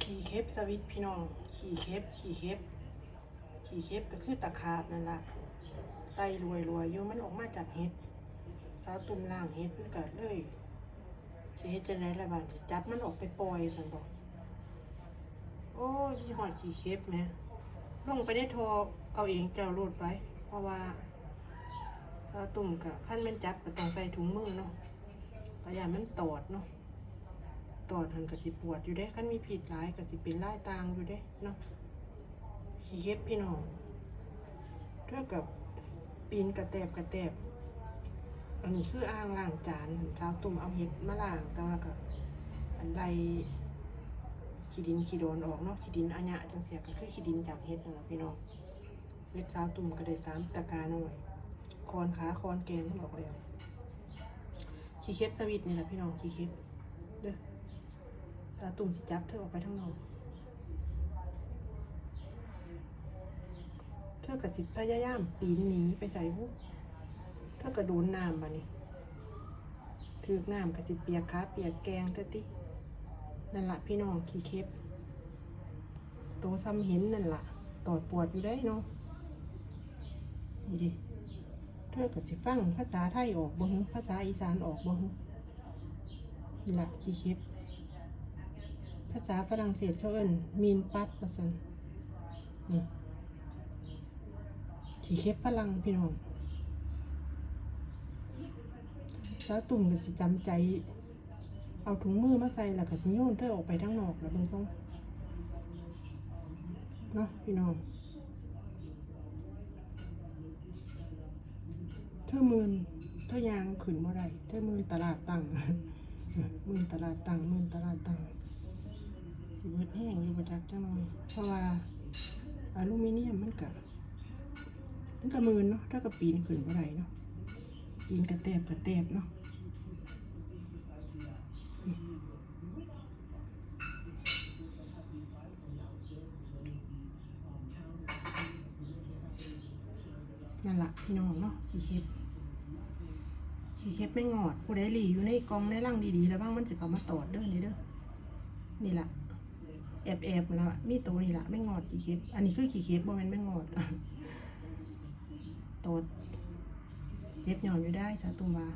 ขี่เคปสวิตพี่น้อง ขี่เคปขี่เคปขี่เคปก็คือตะขาบนั่นละไตรวยรวยอยู่มันออกมาจากเห็ดสาวตุ่มล่างเห็ดมันเกิดเลยสิเฮ็ดจังไดล่ะบาดนี้จับมันออกไปปล่อยซั่นบอกโอ้ยพี่หอดขี่เคปแหมลงไปได้โทรเอาเองเจ้าโลดไปเพราะว่าสาวตุ่มก็ขั้นมันจับก็ต้องใส่ถุงมือเนาะพยายามมันตอดเนาะ ตอดหันก็สิปวดอยู่เด้คันมีผิดหลายก็สิเป็นไลายตางอยู่เด้เนาะขี้เย็บพี่น้องเท่ากับปีนกระแตบกระแตบอันนี้คืออ่างล้างจานสาวตุ่มเอาเห็ดมาล้างแต่ว่าก็อันใดขี้ดินขี้โดนออกเนาะขี้ดินอัญะจังเสียก็คือขี้ดินจากเห็ดนั่นแหละพี่น้องเม็ดสาวตุ่มก็ได้สามตะกร้าหน่อยคอนขาคอนแกงมันออกแล้วขี้เข็บสวิตนี่แหละพี่น้องขี้เข็บเด้อ สาตุ่มสิจับเธอออกไปทั้งนอกเธอกับสิพยายามปีนหนีไปใส่บุเธอกระโดนน้ำบะนี่ถือน้ำกับสิเปียกขาเปียกแกงเธอติ นั่นละพี่น้องขี้เค็บโตซ้ำเห็นนั่นละตอดปวดอยู่ได้เนาะนี่ดิเธอกับสิฟังภาษาไทยออกบ่ฮึภาษาอีสานออกบ่ฮึนี่ละขี้เค็บ ภาษาฝรั่งเศสเขาเอิ้นมีนปัดว่าซั่นขี่เคปฝรั่งพี่น้องสาวตุ่มก็สิจำใจ เอาถุงมือมาใส่แล้วก็สิโยนเธอออกไปทางนอกแล้วเบิ่งซ่งเนาะพี่น้องเธอมืนเธอยางขึ้นบ่ได้เธอมืนตลาดตังมืนตลาดตังมืนตลาดตัง สิเบิดแห้งอยู่ประจักจังหน่อยเพราะว่าอลูมิเนียมมันกะมันกะมืนเนาะถ้าก็ปีนขึ้นบ่ได้เนาะปีนกระแตบกระแตบเนาะนั่นละพี่น้องเนาะขี้เข็บขี้เข็บไม่งอดผู้ใดหลีอยู่ในกองในร่างดีๆ แล้วบ้างมันจะเข้ามาตอดเด้อนี่เด้อนี่แหละ แอบแอบๆแล้วะมีตัวนี่ละไม่งอดขี้เคปอันนี้คือขี้เคปบ่แม่นไม่งอดตดเจ็บหย่อนอยู่ได้สาตุมวา